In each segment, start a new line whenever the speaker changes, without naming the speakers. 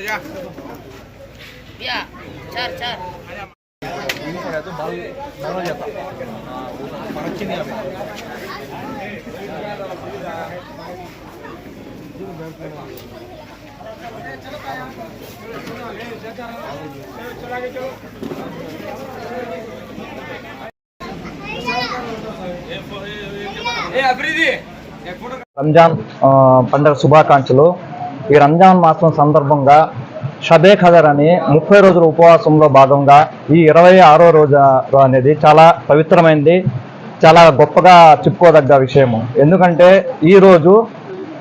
Ya, ya.
Ramzan ఆ, పండుగ శుభాకాంక్షలు. ఈ రంజాన్ మాసం సందర్భంగా షబే ఖదర్ అని ముప్పై రోజుల ఉపవాసంలో భాగంగా ఈ ఇరవై ఆరో రోజు అనేది చాలా పవిత్రమైనది చాలా గొప్పగా చెప్పుకోదగ్గ విషయము. ఎందుకంటే ఈ రోజు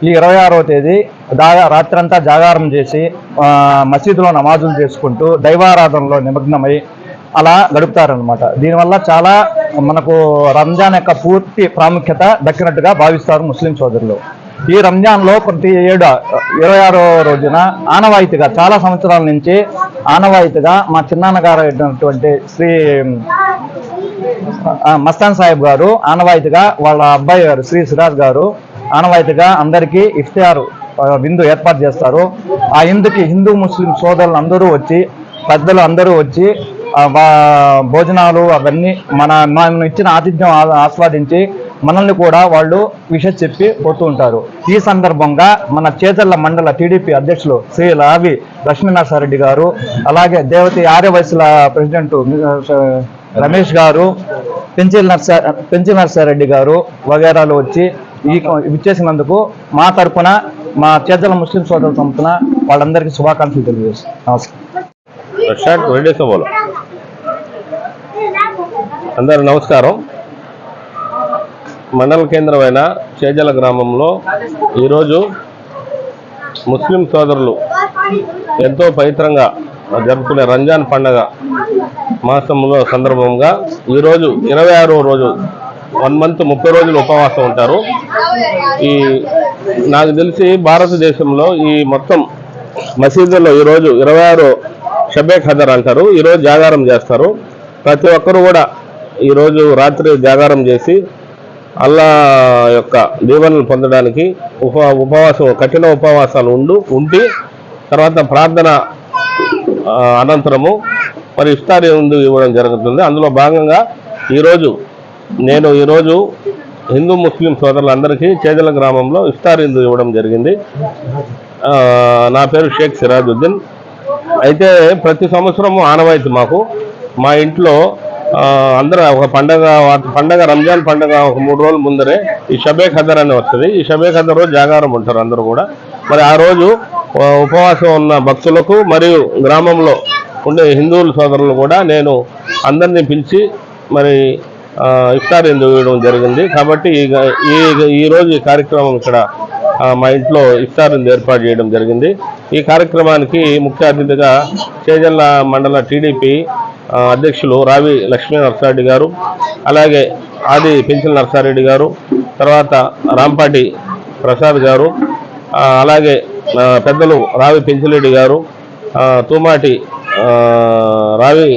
ఈ ఇరవై ఆరో తేదీ దాగా రాత్రంతా జాగారం చేసి మసీదులో నమాజులు చేసుకుంటూ దైవారాధనలో నిమగ్నమై అలా గడుపుతారనమాట దీనివల్ల చాలా మనకు రంజాన్ యొక్క పూర్తి ప్రాముఖ్యత దక్కినట్టుగా భావిస్తారు ముస్లిం సోదరులు. ఈ రంజాన్లో ప్రతి ఏడు ఇరవై ఆరో రోజున ఆనవాయితీగా చాలా సంవత్సరాల నుంచి ఆనవాయితీగా మా చిన్నాన్నగారు అయినటువంటి శ్రీ మస్తాన్ సాహెబ్ గారు ఆనవాయితీగా వాళ్ళ అబ్బాయి గారు శ్రీ సిరాజ్ గారు ఆనవాయితీగా అందరికీ ఇఫ్తియారు విందు ఏర్పాటు చేస్తారు. ఆ ఇందుకి హిందూ ముస్లిం సోదరులు అందరూ వచ్చి పెద్దలు అందరూ వచ్చి భోజనాలు అవన్నీ మన మనం ఇచ్చిన ఆతిథ్యం ఆస్వాదించి మనల్ని కూడా వాళ్ళు విషయం చెప్పి పోతూ ఉంటారు. ఈ సందర్భంగా మన చేతల్ల మండల టీడీపీ అధ్యక్షులు శ్రీ లావి లక్ష్మీనరసారెడ్డి గారు అలాగే దేవతి ఆర్యవయసుల ప్రెసిడెంట్ రమేష్ గారు పెంచిల్ నర్సా పెంచిల్ నర్సారెడ్డి గారు వగేరాలు వచ్చి ఈ ఇచ్చేసినందుకు మా తరపున మా చేతల ముస్లిం సోదరుల తరపున వాళ్ళందరికీ శుభాకాంక్షలు తెలియజేస్తాం నమస్కారం.
అందరు నమస్కారం. మండల కేంద్రమైన చేజల గ్రామంలో ఈరోజు ముస్లిం సోదరులు ఎంతో పవిత్రంగా జరుపుకునే రంజాన్ పండగ మాసంలో సందర్భంగా ఈరోజు ఇరవై ఆరో రోజు వన్ మంత్ ముప్పై రోజులు ఉపవాసం ఉంటారు. ఈ నాకు తెలిసి భారతదేశంలో ఈ మొత్తం మసీదుల్లో ఈరోజు ఇరవై ఆరు షబే ఖదర్ అంటారు. ఈరోజు జాగారం చేస్తారు. ప్రతి ఒక్కరు కూడా ఈరోజు రాత్రి జాగారం చేసి అల్లా యొక్క దీవెనలు పొందడానికి ఉప ఉపవాసం కఠిన ఉపవాసాలు ఉండు ఉండి తర్వాత ప్రార్థన అనంతరము మరి ఇఫ్తారీ ముందు ఇవ్వడం జరుగుతుంది. అందులో భాగంగా ఈరోజు నేను ఈరోజు హిందూ ముస్లిం సోదరులందరికీ చేదల గ్రామంలో ఇఫ్తార్ ఇందు ఇవ్వడం జరిగింది. నా పేరు షేక్ సిరాజుద్దీన్. అయితే ప్రతి సంవత్సరము ఆనవాయితీ మాకు. మా ఇంట్లో అందరూ ఒక పండగ పండగ రంజాన్ పండగ ఒక మూడు రోజుల ముందరే ఈ షబే ఖదర్ అని వస్తుంది. ఈ షబే ఖదర్ రోజు జాగారం ఉంటారు అందరూ కూడా. మరి ఆ రోజు ఉపవాసం ఉన్న భక్తులకు మరియు గ్రామంలో ఉండే హిందువుల సోదరులు కూడా నేను అందరినీ పిలిచి మరి ఇఫ్తార్ ఎందుకు ఇవ్వడం జరిగింది. కాబట్టి ఈ ఈరోజు ఈ కార్యక్రమం ఇక్కడ మా ఇంట్లో ఇఫ్తార్ ఏర్పాటు చేయడం జరిగింది. ఈ కార్యక్రమానికి ముఖ్య అతిథిగా చేజల్ల మండల టీడీపీ అధ్యక్షులు రావి లక్ష్మీ నరసారెడ్డి గారు అలాగే ఆది పెంచిల నరసారెడ్డి గారు తర్వాత రాంపాటి ప్రసాద్ గారు అలాగే పెద్దలు రావి పెంచిరెడ్డి గారు తూమాటి రావి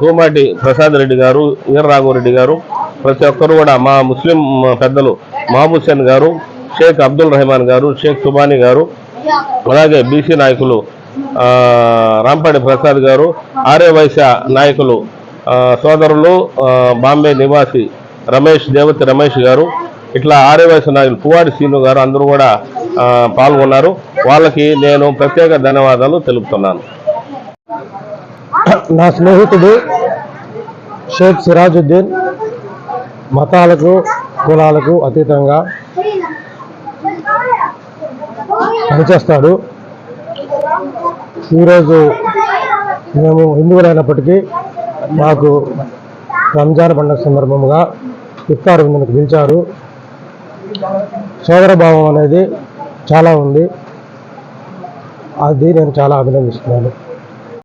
తూమాటి ప్రసాద్ రెడ్డి గారు ఈర రాఘవరెడ్డి గారు ప్రతి ఒక్కరు కూడా మా ముస్లిం పెద్దలు మహబూబ్ హుసేన్ గారు షేక్ అబ్దుల్ రెహమాన్ గారు షేక్ సుబానీ గారు అలాగే బీసీ నాయకులు రాంపాడి ప్రసాద్ గారు ఆర్య వైశ్య నాయకులు సోదరులు బాంబే నివాసి రమేష్ దేవతి రమేష్ గారు ఇట్లా ఆర్యవైశ్య నాయకులు పువ్వాడి శ్రీను గారు అందరూ కూడా పాల్గొన్నారు. వాళ్ళకి నేను ప్రత్యేక ధన్యవాదాలు తెలుపుతున్నాను.
నా స్నేహితుడు షేక్ సిరాజుద్దీన్ మతాలకు కులాలకు అతీతంగా పనిచేస్తాడు. ఈరోజు మేము హిందువులైనప్పటికీ మాకు రంజాన్ పండుగ సందర్భంగా ఇఫ్తార్ విందుకు పిలిచారు. సోదరభావం అనేది చాలా ఉంది. అది నేను చాలా అభినందిస్తున్నాను.